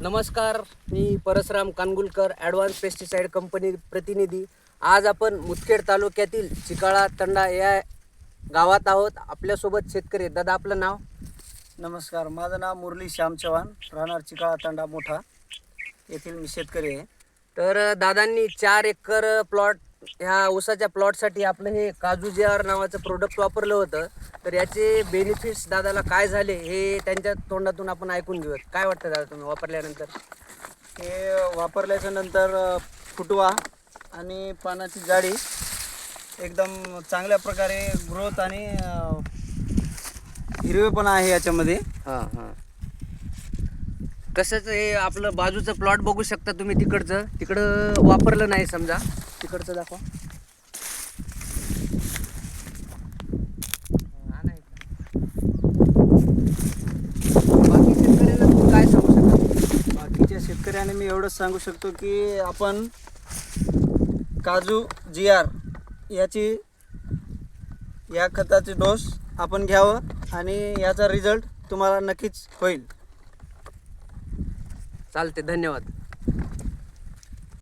नमस्कार मी Parasram Kangulkar advance pesticide company प्रतिनिधी. आज आपण मुदखेड तालुक्यातील चिकाळा तंडा या गावात आहोत. आपल्यासोबत शेतकरी आहेत. दादा आपलं नाव? नमस्कार माझं नाव मुरली श्याम चव्हाण. राहणार चिकाळा तांडा मोठा. येथील मी शेतकरी आहे. तर दादांनी चार एकर प्लॉट ह्या ऊसाच्या प्लॉटसाठी आपलं हे काजू जे आर नावाचं प्रोडक्ट वापरलं होतं तर याचे बेनिफिट्स दादाला काय झाले हे त्यांच्या तोंडातून आपण ऐकून घेऊयात. काय वाटतं दादा तुम्ही वापरल्यानंतर? हे वापरल्याच्या नंतर फुटवा आणि पानाची जाडी एकदम चांगल्या प्रकारे ग्रोथ आणि हिरवेपणा आहे याच्यामध्ये. हां हां. कसंच हे आपलं बाजूचं प्लॉट बघू शकता तुम्ही तिकडचं. तिकडं वापरलं नाही समजा. तिकडचं दाखवा. हा, नाही. बाकी शेतकऱ्यांना काय सांगू शकाल बाकीच्या शेतकऱ्यांना मी एवढंच सांगू शकतो की आपण काजू जी आर याची या खताचे डोस आपण घ्यावं आणि याचा रिझल्ट तुम्हाला नक्कीच होईल. चालते धन्यवाद.